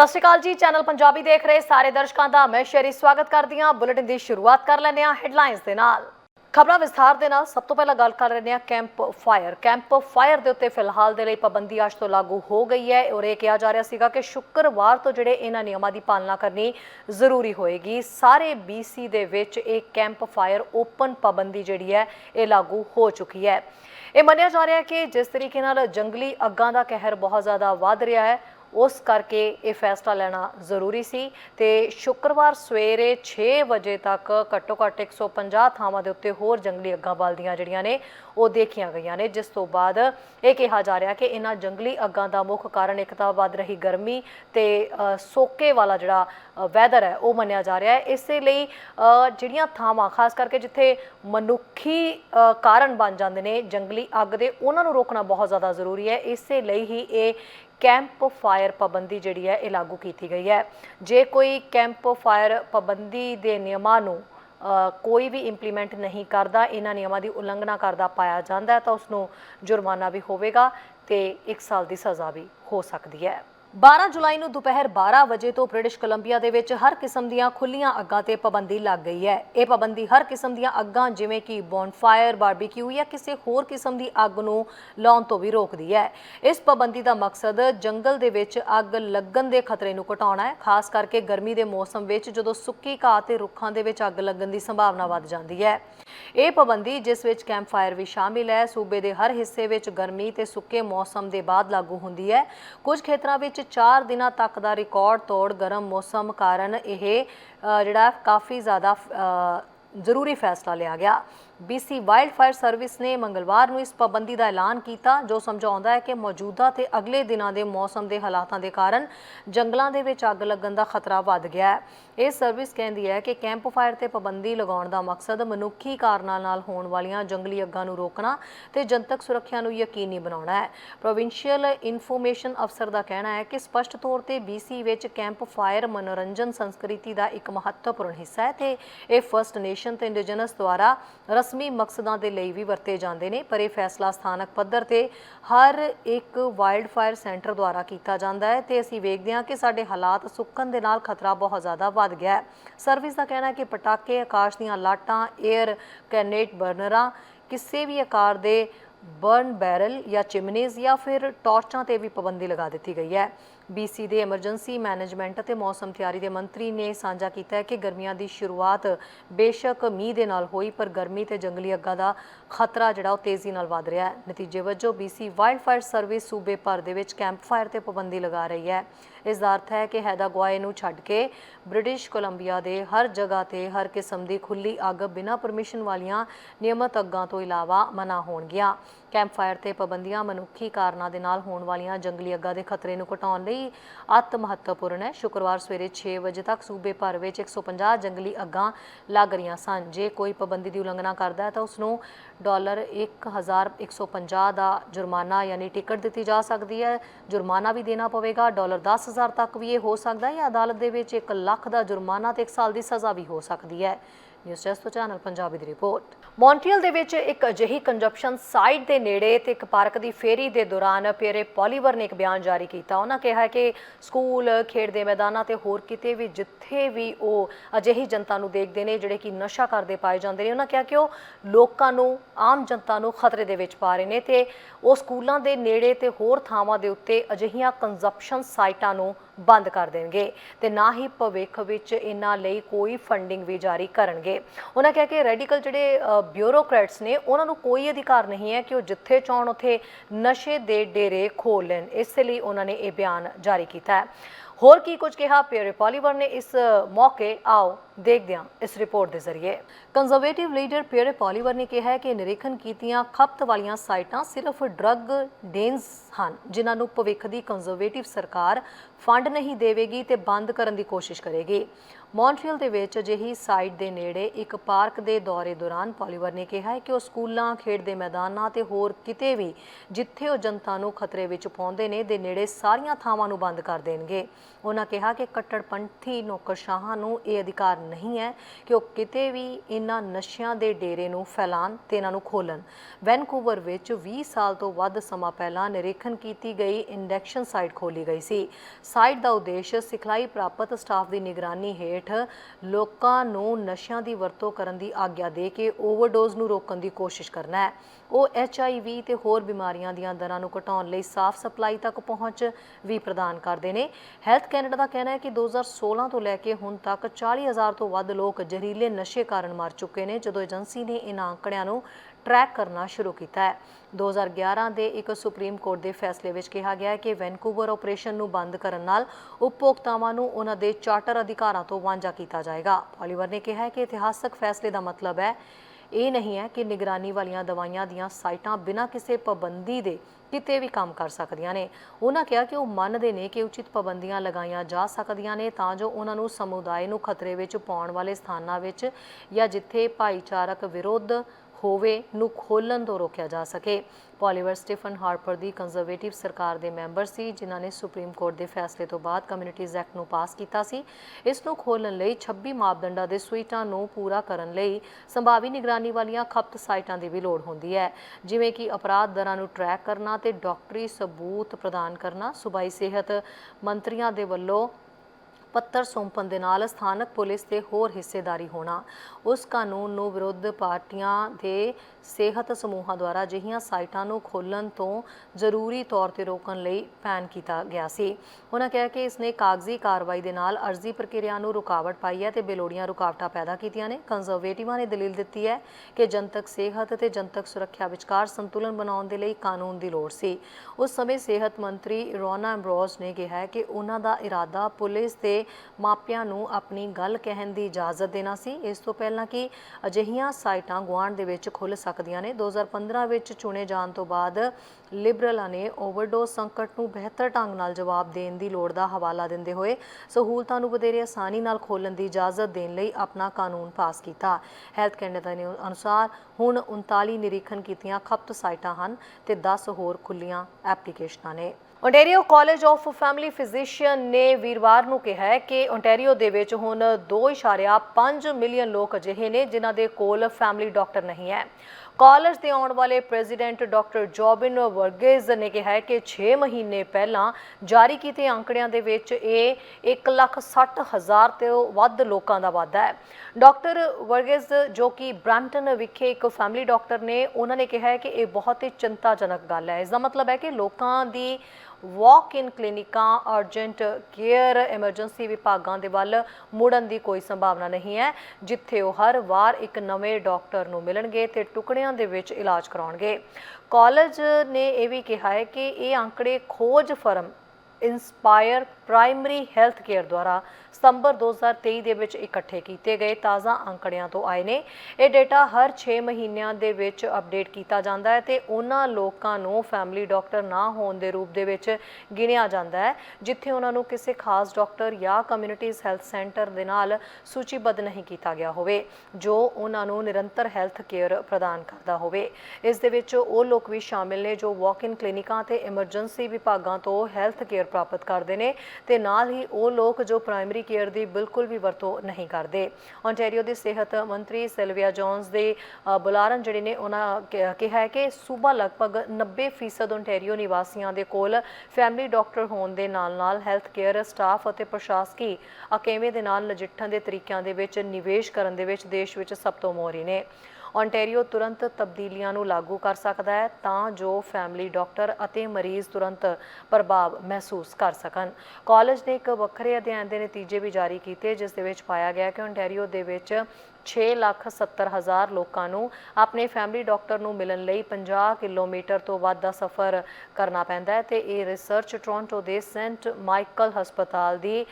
ਸਤਿ ਸ਼੍ਰੀ ਅਕਾਲ ਜੀ, ਚੈਨਲ ਪੰਜਾਬੀ ਦੇਖ ਰਹੇ ਸਾਰੇ ਦਰਸ਼ਕਾਂ ਦਾ ਮੈਂ ਸ਼ੇਰੀ ਸਵਾਗਤ ਕਰਦੀ ਹਾਂ। ਬੁਲੇਟਿਨ ਦੀ ਸ਼ੁਰੂਆਤ ਕਰ ਲੈਂਦੇ ਹਾਂ ਹੈਡਲਾਈਨਸ ਦੇ ਨਾਲ। ਖਬਰਾਂ ਵਿਸਥਾਰ ਦੇ ਨਾਲ ਸਭ ਤੋਂ ਪਹਿਲਾਂ ਗੱਲ ਕਰ ਰਹੇ ਹਾਂ ਕੈਂਪ ਫਾਇਰ। ਕੈਂਪ ਫਾਇਰ ਦੇ ਉੱਤੇ ਫਿਲਹਾਲ ਦੇ ਲਈ ਪਾਬੰਦੀ ਅੱਜ ਤੋਂ ਲਾਗੂ ਹੋ ਗਈ ਹੈ ਔਰ ਇਹ ਕਿਹਾ ਜਾ ਰਿਹਾ ਸੀਗਾ ਕਿ ਸ਼ੁੱਕਰਵਾਰ ਤੋਂ ਜਿਹੜੇ ਇਹਨਾਂ ਨਿਯਮਾਂ ਦੀ ਪਾਲਣਾ ਕਰਨੀ ਜ਼ਰੂਰੀ ਹੋਏਗੀ। ਸਾਰੇ BC ਦੇ ਵਿੱਚ ਇਹ ਕੈਂਪ ਫਾਇਰ ਓਪਨ ਪਾਬੰਦੀ ਜਿਹੜੀ ਹੈ ਇਹ ਲਾਗੂ ਹੋ ਚੁੱਕੀ ਹੈ। ਇਹ ਮੰਨਿਆ ਜਾ ਰਿਹਾ ਹੈ ਕਿ ਜਿਸ ਤਰੀਕੇ ਨਾਲ ਜੰਗਲੀ ਅੱਗਾਂ ਦਾ ਕਹਿਰ ਬਹੁਤ ਜ਼ਿਆਦਾ ਵੱਧ ਰਿਹਾ ਹੈ ਉਸ ਕਰਕੇ ਇਹ ਫੈਸਲਾ ਲੈਣਾ ਜ਼ਰੂਰੀ ਸੀ ਤੇ ਸ਼ੁੱਕਰਵਾਰ ਸਵੇਰੇ 6 ਵਜੇ ਤੱਕ ਘੱਟੋ ਘੱਟ 150 ਥਾਵਾਂ ਦੇ ਉੱਤੇ ਹੋਰ ਜੰਗਲੀ ਅੱਗਾਂ ਬਲਦੀਆਂ ਜਿਹੜੀਆਂ ਨੇ, ਉਹ ਦੇਖੀਆਂ ਗਈਆਂ ਨੇ। ਜਿਸ ਤੋਂ ਬਾਅਦ ਇਹ ਕਿਹਾ ਜਾ ਰਿਹਾ ਕਿ ਇਹਨਾਂ ਜੰਗਲੀ ਅੱਗਾਂ ਦਾ ਮੁੱਖ ਕਾਰਨ ਇੱਕ ਤਾਂ ਵੱਧ ਰਹੀ ਗਰਮੀ ਤੇ ਸੋਕੇ ਵਾਲਾ ਜਿਹੜਾ ਵੈਦਰ ਹੈ, ਉਹ ਮੰਨਿਆ ਜਾ ਰਿਹਾ ਹੈ। ਇਸੇ ਲਈ ਜਿਹੜੀਆਂ ਥਾਵਾਂ, ਖਾਸ ਕਰਕੇ ਜਿੱਥੇ ਮਨੁੱਖੀ ਕਾਰਨ ਬਣ ਜਾਂਦੇ ਨੇ ਜੰਗਲੀ ਅੱਗ ਦੇ, ਉਹਨਾਂ ਨੂੰ ਰੋਕਣਾ ਬਹੁਤ ਜ਼ਿਆਦਾ ਜ਼ਰੂਰੀ ਹੈ। ਇਸੇ ਲਈ ਹੀ ਇਹ ਕੈਂਪ ਫਾਇਰ ਪਾਬੰਦੀ ਜਿਹੜੀ ਹੈ ਇਹ ਲਾਗੂ ਕੀਤੀ ਗਈ ਹੈ। ਜੇ ਕੋਈ ਕੈਂਪ ਫਾਇਰ ਪਾਬੰਦੀ ਦੇ ਨਿਯਮਾਂ ਨੂੰ ਕੋਈ ਵੀ ਇੰਪਲੀਮੈਂਟ ਨਹੀਂ ਕਰਦਾ, ਇਹਨਾਂ ਨਿਯਮਾਂ ਦੀ ਉਲੰਘਣਾ ਕਰਦਾ, ਪਾਇਆ ਜਾਂਦਾ ਹੈ, ਤਾਂ ਉਸ ਨੂੰ ਜੁਰਮਾਨਾ ਵੀ ਹੋਵੇਗਾ ਤੇ 1 ਸਾਲ ਦੀ ਸਜ਼ਾ ਵੀ ਹੋ ਸਕਦੀ ਹੈ। 12 ਜੁਲਾਈ ਨੂੰ ਦੁਪਹਿਰ 12 ਵਜੇ ਤੋਂ ਬ੍ਰਿਟਿਸ਼ ਕੋਲੰਬੀਆ ਦੇ ਵਿੱਚ ਹਰ ਕਿਸਮ ਦੀਆਂ ਖੁੱਲੀਆਂ ਅੱਗਾਂ ਤੇ ਪਾਬੰਦੀ ਲੱਗ ਗਈ ਹੈ। ਇਹ ਪਾਬੰਦੀ ਹਰ ਕਿਸਮ ਦੀਆਂ ਅੱਗਾਂ, ਜਿਵੇਂ ਕਿ ਬੌਨਫਾਇਰ ਬਾਰਬੀਕਿਊ ਜਾਂ ਕਿਸੇ ਹੋਰ ਕਿਸਮ ਦੀ ਅੱਗ ਨੂੰ ਲਾਉਣ ਤੋਂ ਵੀ ਰੋਕਦੀ ਹੈ। ਇਸ ਪਾਬੰਦੀ ਦਾ ਮਕਸਦ ਜੰਗਲ ਦੇ ਵਿੱਚ ਅੱਗ ਲੱਗਣ ਦੇ ਖਤਰੇ ਨੂੰ ਘਟਾਉਣਾ ਹੈ। ਖਾਸ ਕਰਕੇ ਗਰਮੀ ਦੇ ਮੌਸਮ ਵਿੱਚ ਜਦੋਂ ਸੁੱਕੀ ਘਾਹ ਤੇ ਰੁੱਖਾਂ ਦੇ ਵਿੱਚ ਅੱਗ ਲੱਗਣ ਦੀ ਸੰਭਾਵਨਾ ਵੱਧ ਜਾਂਦੀ ਹੈ। ਇਹ ਪਾਬੰਦੀ ਜਿਸ ਵਿੱਚ ਕੈਂਪ ਫਾਇਰ ਵੀ ਸ਼ਾਮਿਲ ਹੈ, ਸੂਬੇ ਦੇ ਹਰ ਹਿੱਸੇ ਵਿੱਚ ਗਰਮੀ ਤੇ ਸੁੱਕੇ ਮੌਸਮ ਦੇ ਬਾਅਦ ਲਾਗੂ ਹੁੰਦੀ ਹੈ। ਕੁਝ ਖੇਤਰਾਂ ਵਿੱਚ 4 ਦਿਨਾਂ ਤੱਕ ਦਾ ਰਿਕਾਰਡ ਤੋੜ ਗਰਮ ਮੌਸਮ ਕਾਰਨ ਇਹ ਜਿਹੜਾ ਕਾਫੀ ਜ਼ਿਆਦਾ ਜ਼ਰੂਰੀ ਫੈਸਲਾ ਲਿਆ ਗਿਆ। BC ਵਾਈਲਡ ਫਾਇਰ ਸਰਵਿਸ ਨੇ ਮੰਗਲਵਾਰ ਨੂੰ ਇਸ ਪਾਬੰਦੀ ਦਾ ਐਲਾਨ ਕੀਤਾ, ਜੋ ਸਮਝਾਉਂਦਾ ਹੈ ਕਿ ਮੌਜੂਦਾ ਤੇ ਅਗਲੇ ਦਿਨਾਂ ਦੇ ਮੌਸਮ ਦੇ ਹਾਲਾਤਾਂ ਦੇ ਕਾਰਨ ਜੰਗਲਾਂ ਦੇ ਵਿੱਚ ਅੱਗ ਲੱਗਣ ਦਾ ਖਤਰਾ ਵੱਧ ਗਿਆ ਹੈ। ਇਹ ਸਰਵਿਸ ਕਹਿੰਦੀ ਹੈ ਕਿ ਕੈਂਪ ਫਾਇਰ ਤੇ ਪਾਬੰਦੀ ਲਗਾਉਣ ਦਾ ਮਕਸਦ ਮਨੁੱਖੀ ਕਾਰਨਾਂ ਨਾਲ ਹੋਣ ਵਾਲੀਆਂ ਜੰਗਲੀ ਅੱਗਾਂ ਨੂੰ ਰੋਕਣਾ ਤੇ ਜਨਤਕ ਸੁਰੱਖਿਆ ਨੂੰ ਯਕੀਨੀ ਬਣਾਉਣਾ ਹੈ। ਪ੍ਰੋਵਿੰਸ਼ੀਅਲ ਇਨਫੋਰਮੇਸ਼ਨ ਅਫਸਰ ਦਾ ਕਹਿਣਾ ਹੈ ਕਿ ਸਪਸ਼ਟ ਤੌਰ ਤੇ BC ਵਿੱਚ ਕੈਂਪ ਫਾਇਰ ਮਨੋਰੰਜਨ ਸੰਸਕ੍ਰਿਤੀ ਦਾ ਇੱਕ ਮਹੱਤਵਪੂਰਨ ਹਿੱਸਾ ਹੈ ਤੇ ਇਹ ਫਰਸਟ ਨੇਸ਼ਨ ਤੇ ਇੰਡੀਜਨਸ ਦੁਆਰਾ ਰਸਮੀ ਮਕਸਦਾਂ ਦੇ ਲਈ ਵੀ ਵਰਤੇ ਜਾਂਦੇ ਨੇ, ਪਰ ਇਹ ਫੈਸਲਾ ਸਥਾਨਕ ਪੱਧਰ ਤੇ ਹਰ ਇੱਕ ਵਾਈਲਡ ਫਾਇਰ ਸੈਂਟਰ ਦੁਆਰਾ ਕੀਤਾ ਜਾਂਦਾ ਹੈ ਤੇ ਅਸੀਂ ਵੇਖਦੇ ਹਾਂ ਕਿ ਸਾਡੇ ਹਾਲਾਤ ਸੁੱਕਣ ਦੇ ਨਾਲ ਖਤਰਾ ਬਹੁਤ ਜ਼ਿਆਦਾ ਵੱਧ ਗਿਆ ਹੈ। ਸਰਵਿਸ ਦਾ ਕਹਿਣਾ ਹੈ ਕਿ ਪਟਾਕੇ, ਆਕਾਸ਼ ਦੀਆਂ ਲਾਟਾਂ 에ਅਰ ਕੈਨੇਟ ਬਰਨਰਾਂ ਕਿਸੇ ਵੀ ਆਕਾਰ ਦੇ ਬਰਨ ਬੈਰਲ ਜਾਂ ਚਿਮਨੀਜ਼ ਜਾਂ ਫਿਰ ਟਾਰਚਾਂ ਤੇ ਵੀ ਪਾਬੰਦੀ ਲਗਾ ਦਿੱਤੀ ਗਈ ਹੈ। BC ਦੇ ਐਮਰਜੈਂਸੀ ਮੈਨੇਜਮੈਂਟ ਅਤੇ ਮੌਸਮ ਤਿਆਰੀ ਦੇ ਮੰਤਰੀ ਨੇ ਸਾਂਝਾ ਕੀਤਾ ਹੈ ਕਿ ਗਰਮੀਆਂ ਦੀ ਸ਼ੁਰੂਆਤ ਬੇਸ਼ੱਕ ਮੀਂਹ ਦੇ ਨਾਲ ਹੋਈ, ਪਰ ਗਰਮੀ ਤੇ ਜੰਗਲੀ ਅੱਗਾਂ ਦਾ ਖਤਰਾ ਜਿਹੜਾ ਉਹ ਤੇਜ਼ੀ ਨਾਲ ਵਧ ਰਿਹਾ ਹੈ। ਨਤੀਜੇ ਵਜੋਂ BC ਵਾਈਲਡ ਫਾਇਰ ਸਰਵਿਸ ਸੂਬੇ ਭਰ ਦੇ ਵਿੱਚ ਕੈਂਪ ਫਾਇਰ ਤੇ ਪਾਬੰਦੀ ਲਗਾ ਰਹੀ ਹੈ। ਇਸ ਦਾ ਅਰਥ ਹੈ ਕਿ ਹੈਦਾਗੁਆਏ ਨੂੰ ਛੱਡ ਕੇ ਬ੍ਰਿਟਿਸ਼ ਕੋਲੰਬੀਆ ਦੇ ਹਰ ਜਗ੍ਹਾ ਤੇ ਹਰ ਕਿਸਮ ਦੀ ਖੁੱਲੀ ਅੱਗ ਬਿਨਾਂ ਪਰਮਿਸ਼ਨ ਵਾਲੀਆਂ ਨਿਯਮਤ ਅੱਗਾਂ ਤੋਂ ਇਲਾਵਾ ਮਨਾ ਹੋਣਗੀਆਂ। ਕੈਂਪ ਫਾਇਰ ਤੇ ਪਾਬੰਦੀਆਂ ਮਨੁੱਖੀ ਕਾਰਨਾਂ ਦੇ ਨਾਲ ਹੋਣ ਵਾਲੀਆਂ ਜੰਗਲੀ ਅੱਗਾਂ ਦੇ ਖਤਰੇ ਨੂੰ ਘਟਾਉਣ ਲਈ ਅਤ ਮਹੱਤਵਪੂਰਨ ਹੈ। ਸ਼ੁੱਕਰਵਾਰ ਸਵੇਰੇ 6 ਵਜੇ ਤੱਕ ਸੂਬੇ ਭਰ ਵਿੱਚ 150 ਜੰਗਲੀ ਅੱਗਾਂ ਲੱਗ ਰਹੀਆਂ ਸਨ। ਜੇ ਕੋਈ ਪਾਬੰਦੀ ਦੀ ਉਲੰਘਣਾ ਕਰਦਾ ਹੈ ਤਾਂ ਉਸ ਨੂੰ ਡਾਲਰ 1150 ਦਾ ਜੁਰਮਾਨਾ ਯਾਨੀ ਟਿਕਟ ਦਿੱਤੀ ਜਾ ਸਕਦੀ ਹੈ। ਜੁਰਮਾਨਾ ਵੀ ਦੇਣਾ ਪਵੇਗਾ। ਡਾਲਰ 10000 ਤੱਕ ਵੀ ਇਹ ਹੋ ਸਕਦਾ ਹੈ। ਜਾਂ ਅਦਾਲਤ ਦੇ ਵਿੱਚ 1 ਲੱਖ ਦਾ ਜੁਰਮਾਨਾ ਤੇ 1 ਸਾਲ ਦੀ ਸਜ਼ਾ ਵੀ ਹੋ ਸਕਦੀ ਹੈ। ਨਿਊਜ਼ ਡੈਸਕ ਤੋਂ ਚੈਨਲ ਪੰਜਾਬੀ ਦੀ ਰਿਪੋਰਟ। ਮੌਂਟਰੀਅਲ ਦੇ ਵਿੱਚ ਇੱਕ ਅਜਿਹੀ ਕੰਜਪਸ਼ਨ ਸਾਈਟ ਦੇ ਨੇੜੇ ਤੇ ਇੱਕ ਪਾਰਕ ਦੀ ਫੇਰੀ ਦੇ ਦੌਰਾਨ ਪੀਰੇ ਪੋਲੀਵਰ ਨੇ ਇੱਕ ਬਿਆਨ ਜਾਰੀ ਕੀਤਾ। ਉਹਨਾਂ ਕਿਹਾ ਕਿ ਸਕੂਲ, ਖੇਡ ਦੇ ਮੈਦਾਨਾਂ ਤੇ ਹੋਰ ਕਿਤੇ ਵੀ ਜਿੱਥੇ ਵੀ ਉਹ ਅਜਿਹੀ ਜਨਤਾ ਨੂੰ ਦੇਖਦੇ ਨੇ ਜਿਹੜੇ ਕਿ ਨਸ਼ਾ ਕਰਦੇ ਪਾਏ ਜਾਂਦੇ ਨੇ, ਉਹਨਾਂ ਕਿਹਾ ਕਿ ਉਹ ਲੋਕਾਂ ਨੂੰ, ਆਮ ਜਨਤਾ ਨੂੰ ਖਤਰੇ ਦੇ ਵਿੱਚ ਪਾ ਰਹੇ ਨੇ ਤੇ ਉਹ ਸਕੂਲਾਂ ਦੇ ਨੇੜੇ ਤੇ ਹੋਰ ਥਾਵਾਂ ਦੇ ਉੱਤੇ ਅਜਿਹੀਆਂ ਕੰਜਪਸ਼ਨ ਸਾਈਟਾਂ ਨੂੰ ਬੰਦ ਕਰ ਦੇਣਗੇ ਤੇ ਨਾ ਹੀ ਭਵਿੱਖ ਵਿੱਚ ਇਹਨਾਂ ਲਈ ਕੋਈ ਫੰਡਿੰਗ ਵੀ ਜਾਰੀ ਕਰਨਗੇ। ਉਹਨਾਂ ਕਿਹਾ ਕਿ ਰੈਡੀਕਲ ਜਿਹੜੇ ਬਿਊਰੋਕ੍ਰੈਟਸ ਨੇ, ਉਹਨਾਂ ਨੂੰ ਕੋਈ ਅਧਿਕਾਰ ਨਹੀਂ ਹੈ ਕਿ ਉਹ ਜਿੱਥੇ ਚਾਹਣ ਉੱਥੇ ਨਸ਼ੇ ਦੇ ਡੇਰੇ ਖੋਲ ਲੈਣ। ਇਸ ਲਈ ਉਹਨਾਂ ਨੇ ਇਹ ਬਿਆਨ ਜਾਰੀ ਕੀਤਾ ਹੈ। ਹੋਰ ਕੀ ਕੁਝ ਕਿਹਾ? ਪਿਅਰੇ ਪੋਲੀਵਰ ਨੇ ਇਸ ਮੌਕੇ, ਆਓ ਦੇਖਦੇ ਹਾਂ ਇਸ ਰਿਪੋਰਟ ਦੇ ਜ਼ਰੀਏ। ਕੰਜ਼ਰਵੇਟਿਵ ਲੀਡਰ ਪਿਅਰੇ ਪੋਲੀਵਰ ਨੇ ਕਿਹਾ ਕਿ ਨਿਰੀਖਣ ਕੀਤੀਆਂ ਖਪਤ ਵਾਲੀਆਂ ਸਾਈਟਾਂ ਸਿਰਫ ਡਰੱਗ ਡੇਨਸ ਹਨ, ਜਿਨ੍ਹਾਂ ਨੂੰ ਭਵਿੱਖ ਦੀ ਕੰਜ਼ਰਵੇਟਿਵ ਸਰਕਾਰ ਫੰਡ ਨਹੀਂ ਦੇਵੇਗੀ ਤੇ ਬੰਦ ਕਰਨ ਦੀ ਕੋਸ਼ਿਸ਼ ਕਰੇਗੀ। ਮੌਂਟਰੀਅਲ ਦੇ ਵਿੱਚ ਅਜਿਹੀ ਸਾਈਟ ਦੇ ਨੇੜੇ ਇੱਕ ਪਾਰਕ ਦੇ ਦੌਰੇ ਦੌਰਾਨ ਪੋਲੀਵਰ ਨੇ ਕਿਹਾ ਹੈ ਕਿ ਉਹ ਸਕੂਲਾਂ, ਖੇਡ ਦੇ ਮੈਦਾਨਾਂ ਤੇ ਹੋਰ ਕਿਤੇ ਵੀ ਜਿੱਥੇ ਉਹ ਜਨਤਾ ਨੂੰ ਖਤਰੇ ਵਿੱਚ ਪਾਉਂਦੇ ਨੇ, ਦੇ ਨੇੜੇ ਸਾਰੀਆਂ ਥਾਵਾਂ ਨੂੰ ਬੰਦ ਕਰ ਦੇਣਗੇ। ਉਹਨਾਂ ਕਿਹਾ ਕਿ ਕੱਟੜਪੰਥੀ ਨੌਕਰਸ਼ਾਹਾਂ ਨੂੰ ਇਹ ਅਧਿਕਾਰ ਨਹੀਂ ਹੈ ਕਿ ਉਹ ਕਿਤੇ ਵੀ ਇਹਨਾਂ ਨਸ਼ਿਆਂ ਦੇ ਡੇਰੇ ਨੂੰ ਫੈਲਾਣ ਤੇ ਇਹਨਾਂ ਨੂੰ ਖੋਲਣ ਵੈਨਕੂਵਰ ਵਿੱਚ 20 ਸਾਲ ਤੋਂ ਵੱਧ ਸਮਾਂ ਪਹਿਲਾਂ ਨਿਰੀਖਣ ਕੀਤੀ ਗਈ ਇੰਡੈਕਸ਼ਨ ਸਾਈਟ ਖੋਲੀ ਗਈ ਸੀ। ਸਾਈਟ ਦਾ ਉਦੇਸ਼ ਸਿਖਲਾਈ ਪ੍ਰਾਪਤ ਸਟਾਫ ਦੀ ਨਿਗਰਾਨੀ ਹੇਠ ਲੋਕਾਂ ਨੂੰ ਨਸ਼ਿਆਂ ਦੀ ਵਰਤੋਂ ਕਰਨ ਦੀ ਆਗਿਆ ਦੇ ਕੇ ਓਵਰਡੋਜ਼ ਨੂੰ ਰੋਕਣ ਦੀ ਕੋਸ਼ਿਸ਼ ਕਰਨਾ ਹੈ। ਉਹ ਐਚਆਈਵੀ ਤੇ ਹੋਰ ਬਿਮਾਰੀਆਂ ਦੀਆਂ ਦਰਾਂ ਨੂੰ ਘਟਾਉਣ ਲਈ ਸਾਫ਼ ਸਪਲਾਈ ਤੱਕ ਪਹੁੰਚ ਵੀ ਪ੍ਰਦਾਨ ਕਰਦੇ ਨੇ। ਹੈਲਥ ਕੈਨੇਡਾ ਦਾ ਕਹਿਣਾ ਹੈ ਕਿ 2016 ਤੋਂ ਲੈ ਕੇ ਹੁਣ ਤੱਕ 40000 ਤੋਂ ਵੱਧ ਲੋਕ ਜ਼ਹਿਰੀਲੇ ਨਸ਼ੇ ਕਾਰਨ ਮਰ ਚੁੱਕੇ ਨੇ, ਜਦੋਂ ਏਜੰਸੀ ਨੇ ਇਹਨਾਂ ਅੰਕੜਿਆਂ ਨੂੰ ਟਰੈਕ ਕਰਨਾ ਸ਼ੁਰੂ ਕੀਤਾ ਹੈ। 2011 ਦੇ ਇੱਕ ਸੁਪਰੀਮ ਕੋਰਟ ਦੇ ਫੈਸਲੇ ਵਿੱਚ ਕਿਹਾ ਗਿਆ ਹੈ ਕਿ ਵੈਨਕੂਵਰ ਆਪਰੇਸ਼ਨ ਨੂੰ ਬੰਦ ਕਰਨ ਨਾਲ ਉਪਭੋਗਤਾਵਾਂ ਨੂੰ ਉਹਨਾਂ ਦੇ ਚਾਰਟਰ ਅਧਿਕਾਰਾਂ ਤੋਂ ਵਾਂਝਾ ਕੀਤਾ ਜਾਏਗਾ। ਪੋਲੀਵਰ ਨੇ ਕਿਹਾ ਹੈ ਕਿ ਇਤਿਹਾਸਕ ਫੈਸਲੇ ਦਾ ਮਤਲਬ ਹੈ, ਇਹ ਨਹੀਂ ਹੈ ਕਿ ਨਿਗਰਾਨੀ ਵਾਲੀਆਂ ਦਵਾਈਆਂ ਦੀਆਂ ਸਾਈਟਾਂ ਬਿਨਾਂ ਕਿਸੇ ਪਾਬੰਦੀ ਦੇ ਕਿਤੇ ਵੀ ਕੰਮ ਕਰ ਸਕਦੀਆਂ ਨੇ। ਉਹਨਾਂ ਕਿਹਾ ਕਿ ਉਹ ਮੰਨਦੇ ਨੇ ਕਿ ਉਚਿਤ ਪਾਬੰਦੀਆਂ ਲਗਾਈਆਂ ਜਾ ਸਕਦੀਆਂ ਨੇ ਤਾਂ ਜੋ ਉਹਨਾਂ ਨੂੰ ਸਮੁਦਾਇ ਨੂੰ ਖਤਰੇ ਵਿੱਚ ਪਾਉਣ ਵਾਲੇ ਸਥਾਨਾਂ ਵਿੱਚ ਜਾਂ ਜਿੱਥੇ ਭਾਈਚਾਰਕ ਵਿਰੋਧ ਹੋਵੇ ਨੂੰ ਖੋਲਣ ਤੋਂ ਰੋਕਿਆ ਜਾ ਸਕੇ। ਪੋਲੀਵਰ ਸਟੀਫਨ ਹਾਰਪਰ ਦੀ ਕੰਜ਼ਰਵੇਟਿਵ ਸਰਕਾਰ ਦੇ ਮੈਂਬਰ ਸੀ, ਜਿਨ੍ਹਾਂ ਨੇ ਸੁਪਰੀਮ ਕੋਰਟ ਦੇ ਫੈਸਲੇ ਤੋਂ ਬਾਅਦ ਕਮਿਊਨਿਟੀਜ਼ ਐਕਟ ਨੂੰ ਪਾਸ ਕੀਤਾ ਸੀ। ਇਸ ਨੂੰ ਖੋਲਣ ਲਈ 26 ਮਾਪਦੰਡਾਂ ਦੇ ਸੂਈਟਾਂ ਨੂੰ ਪੂਰਾ ਕਰਨ ਲਈ ਸੰਭਾਵੀ ਨਿਗਰਾਨੀ ਵਾਲੀਆਂ ਖਪਤ ਸਾਈਟਾਂ ਦੀ ਵੀ ਲੋੜ ਹੁੰਦੀ ਹੈ। ਜਿਵੇਂ ਕਿ ਅਪਰਾਧ ਦਰਾਂ ਨੂੰ ਟਰੈਕ ਕਰਨਾ ਤੇ ਡਾਕਟਰੀ ਸਬੂਤ ਪ੍ਰਦਾਨ ਕਰਨਾ, ਸੂਬਾਈ ਸਿਹਤ ਮੰਤਰੀਆਂ ਦੇ ਵੱਲੋਂ ਪੱਤਰ ਸੌਂਪਣ ਦੇ ਨਾਲ ਸਥਾਨਕ ਪੁਲਿਸ ਤੇ ਹੋਰ ਹਿੱਸੇਦਾਰੀ ਹੋਣਾ। ਉਸ ਕਾਨੂੰਨ ਨੂੰ ਵਿਰੋਧ ਪਾਰਟੀਆਂ ਦੇ ਸਿਹਤ ਸਮੂਹਾਂ ਦੁਆਰਾ ਅਜਿਹੀਆਂ ਸਾਈਟਾਂ ਨੂੰ ਖੋਲਣ ਤੋਂ ਜ਼ਰੂਰੀ ਤੌਰ ਤੇ ਰੋਕਣ ਲਈ ਪੈਨ ਕੀਤਾ ਗਿਆ ਸੀ। ਉਹਨਾਂ ਕਿਹਾ ਕਿ ਇਸ ਨੇ ਕਾਗਜ਼ੀ ਕਾਰਵਾਈ ਦੇ ਨਾਲ ਅਰਜ਼ੀ ਪ੍ਰਕਿਰਿਆ ਨੂੰ ਰੁਕਾਵਟ ਪਾਈ ਹੈ ਤੇ ਬੇਲੋੜੀਆਂ ਰੁਕਾਵਟਾਂ ਪੈਦਾ ਕੀਤੀਆਂ ਨੇ। ਕੰਜ਼ਰਵੇਟਿਵਾਂ ਨੇ ਦਲੀਲ ਦਿੱਤੀ ਹੈ ਕਿ ਜਨਤਕ ਸਿਹਤ ਤੇ ਜਨਤਕ ਸੁਰੱਖਿਆ ਵਿਚਕਾਰ ਸੰਤੁਲਨ ਬਣਾਉਣ ਦੇ ਲਈ ਕਾਨੂੰਨ ਦੀ ਲੋੜ ਸੀ। ਉਸ ਸਮੇਂ ਸਿਹਤ ਮੰਤਰੀ ਰੋਨਾ ਐਮਬਰੋਜ਼ ਨੇ ਕਿਹਾ ਕਿ ਉਹਨਾਂ ਦਾ ਇਰਾਦਾ ਪੁਲਿਸ ਤੇ ਮਾਪਿਆਂ ਨੂੰ ਆਪਣੀ ਗੱਲ ਕਹਿਣ ਦੀ ਇਜਾਜ਼ਤ ਦੇਣਾ ਸੀ। ਇਸ ਤੋਂ ਪਹਿਲਾਂ ਕਿ ਅਜਿਹੀਆਂ ਸਾਈਟਾਂ ਗੁਆਂਢ ਦੇ ਵਿੱਚ ਖੁੱਲ ਸਕਦੀਆਂ ਨੇ। 2015 ਵਿੱਚ ਚੁਣੇ ਜਾਣ ਤੋਂ ਬਾਅਦ ਲਿਬਰਲਾਂ ਨੇ ਓਵਰਡੋਜ਼ ਸੰਕਟ ਨੂੰ ਬਿਹਤਰ ਢੰਗ ਨਾਲ ਜਵਾਬ ਦੇਣ ਦੀ ਲੋੜ ਦਾ ਹਵਾਲਾ ਦਿੰਦੇ ਹੋਏ ਸਹੂਲਤਾਂ ਨੂੰ ਵਧੇਰੇ ਆਸਾਨੀ ਨਾਲ ਖੋਲਣ ਦੀ ਇਜਾਜ਼ਤ ਦੇਣ ਲਈ ਆਪਣਾ ਕਾਨੂੰਨ ਪਾਸ ਕੀਤਾ। ਹੈਲਥ ਕੈਨੇਡਾ ਦੇ ਅਨੁਸਾਰ ਹੁਣ 39 ਨਿਰੀਖਣ ਕੀਤੀਆਂ ਖਪਤ ਸਾਈਟਾਂ ਹਨ ਤੇ 10 ਹੋਰ ਖੁੱਲੀਆਂ ਐਪਲੀਕੇਸ਼ਨਾਂ ਨੇ। Ontario college of family physician ਨੇ ਵੀਰਵਾਰ ਨੂੰ ਕਿਹਾ ਹੈ ਕਿ ਓਨਟਾਰੀਓ ਦੇ ਵਿੱਚ ਹੁਣ 2.5 ਮਿਲੀਅਨ ਲੋਕ ਅਜਿਹੇ ਨੇ ਜਿਨ੍ਹਾਂ ਦੇ ਕੋਲ ਫੈਮਿਲੀ ਡਾਕਟਰ ਨਹੀਂ ਹੈ। ਕਾਲਜ ਦੇ ਆਉਣ ਵਾਲੇ ਪ੍ਰੈਜ਼ੀਡੈਂਟ ਡਾਕਟਰ ਜੋਬਿਨ ਵਰਗੇਜ਼ ਨੇ ਕਿਹਾ ਹੈ ਕਿ 6 ਮਹੀਨੇ ਪਹਿਲਾਂ ਜਾਰੀ ਕੀਤੇ ਅੰਕੜਿਆਂ ਦੇ ਵਿੱਚ ਇਹ 1,60,000 ਤੋਂ ਵੱਧ ਲੋਕਾਂ ਦਾ ਵਾਧਾ ਹੈ। ਡਾਕਟਰ ਵਰਗੇਜ਼ ਜੋ ਕਿ ਬ੍ਰੈਂਟਨ ਵਿਖੇ ਇੱਕ ਫੈਮਿਲੀ ਡਾਕਟਰ ਨੇ ਉਹਨਾਂ ਨੇ ਕਿਹਾ ਹੈ ਕਿ ਇਹ ਬਹੁਤ ਹੀ ਚਿੰਤਾਜਨਕ ਗੱਲ ਹੈ। ਇਸ ਦਾ ਮਤਲਬ ਹੈ ਕਿ ਲੋਕਾਂ ਦੀ ਵਾਕ ਇਨ ਕਲੀਨਿਕਾਂ ਅਰਜੈਂਟ ਕੇਅਰ ਐਮਰਜੈਂਸੀ ਵਿਭਾਗਾਂ ਦੇ ਵੱਲ ਮੁੜਨ ਦੀ ਕੋਈ ਸੰਭਾਵਨਾ ਨਹੀਂ ਹੈ, ਜਿੱਥੇ ਉਹ ਹਰ ਵਾਰ ਇੱਕ ਨਵੇਂ ਡਾਕਟਰ ਨੂੰ ਮਿਲਣਗੇ ਤੇ ਟੁਕੜਿਆਂ ਦੇ ਵਿੱਚ ਇਲਾਜ ਕਰਾਉਣਗੇ। ਕਾਲਜ ਨੇ ਇਹ ਵੀ ਕਿਹਾ ਹੈ ਕਿ ਇਹ ਅੰਕੜੇ ਖੋਜ firm Inspire primary health care ਦੁਆਰਾ ਸਤੰਬਰ 2023 ਦੇ ਵਿੱਚ ਇਕੱਠੇ ਕੀਤੇ ਗਏ ਤਾਜ਼ਾ ਅੰਕੜਿਆਂ ਤੋਂ ਆਏ ਨੇ। ਇਹ ਡਾਟਾ ਹਰ 6 ਮਹੀਨਿਆਂ ਦੇ ਵਿੱਚ ਅਪਡੇਟ ਕੀਤਾ ਜਾਂਦਾ ਹੈ ਤੇ ਉਹਨਾਂ ਲੋਕਾਂ ਨੂੰ ਫੈਮਿਲੀ ਡਾਕਟਰ ਨਾ ਹੋਣ ਦੇ ਰੂਪ ਦੇ ਵਿੱਚ ਗਿਣਿਆ ਜਾਂਦਾ ਹੈ, ਜਿੱਥੇ ਉਹਨਾਂ ਨੂੰ ਕਿਸੇ ਖਾਸ ਡਾਕਟਰ ਜਾਂ ਕਮਿਊਨਿਟੀਜ਼ ਹੈਲਥ ਸੈਂਟਰ ਦੇ ਨਾਲ ਸੂਚੀਬੱਧ ਨਹੀਂ ਕੀਤਾ ਗਿਆ ਹੋਵੇ, ਜੋ ਉਹਨਾਂ ਨੂੰ ਨਿਰੰਤਰ ਹੈਲਥ ਕੇਅਰ ਪ੍ਰਦਾਨ ਕਰਦਾ ਹੋਵੇ। ਇਸ ਦੇ ਵਿੱਚ ਉਹ ਲੋਕ ਵੀ ਸ਼ਾਮਿਲ ਨੇ ਜੋ ਵਾਕ ਇਨ ਕਲੀਨਿਕਾਂ ਤੇ ਐਮਰਜੈਂਸੀ ਵਿਭਾਗਾਂ ਤੋਂ ਹੈਲਥ ਕੇਅਰ ਪ੍ਰਾਪਤ ਕਰਦੇ ਨੇ ਤੇ ਨਾਲ ਹੀ ਉਹ ਲੋਕ ਜੋ ਪ੍ਰਾਇਮਰੀ ਕੇਅਰ ਦੀ ਬਿਲਕੁਲ ਵੀ ਵਰਤੋਂ ਨਹੀਂ ਕਰਦੇ। ontario ਦੀ ਸਿਹਤ ਮੰਤਰੀ ਸਿਲਵੀਆ ਜੌਨਸ ਦੇ ਬੁਲਾਰਨ ਜਿਹੜੇ ਨੇ, ਉਹਨਾਂ ਕਿਹਾ ਕਿ ਸੂਬਾ ਲਗਭਗ 90% ontario ਨਿਵਾਸੀਆਂ ਦੇ ਕੋਲ ਫੈਮਿਲੀ ਡਾਕਟਰ ਹੋਣ ਦੇ ਨਾਲ-ਨਾਲ ਹੈਲਥ ਕੇਅਰ ਸਟਾਫ ਅਤੇ ਪ੍ਰਸ਼ਾਸਕੀ ਅਕੇਵੇਂ ਦੇ ਨਾਲ ਨਜਿੱਠਣ ਦੇ ਤਰੀਕਿਆਂ ਦੇ ਵਿੱਚ ਨਿਵੇਸ਼ ਕਰਨ ਦੇ ਵਿੱਚ ਦੇਸ਼ ਵਿੱਚ ਸਭ ਤੋਂ ਮੋਹਰੀ ਨੇ। Ontario ਤੁਰੰਤ ਤਬਦੀਲੀਆਂ ਨੂੰ ਲਾਗੂ ਕਰ ਸਕਦਾ ਹੈ ਤਾਂ ਜੋ ਫੈਮਿਲੀ ਡਾਕਟਰ ਅਤੇ ਮਰੀਜ਼ ਤੁਰੰਤ ਪ੍ਰਭਾਵ ਮਹਿਸੂਸ ਕਰ ਸਕਣ। ਕਾਲਜ ਨੇ ਇੱਕ ਵੱਖਰੇ ਅਧਿਐਨ ਦੇ ਨਤੀਜੇ ਵੀ ਜਾਰੀ ਕੀਤੇ ਜਿਸ ਦੇ ਵਿੱਚ ਪਾਇਆ ਗਿਆ ਕਿ ontario ਦੇ ਵਿੱਚ 6,70,000 ਲੋਕਾਂ ਨੂੰ ਆਪਣੇ ਫੈਮਿਲੀ ਡਾਕਟਰ ਨੂੰ ਮਿਲਣ ਲਈ 50 ਕਿਲੋਮੀਟਰ ਤੋਂ ਵੱਧ ਦਾ ਸਫ਼ਰ ਕਰਨਾ ਪੈਂਦਾ ਹੈ ਤੇ ਇਹ ਰਿਸਰਚ ਟੋਰਾਂਟੋ ਦੇ ਸੈਂਟ ਮਾਈਕਲ ਹਸਪਤਾਲ ਦੀ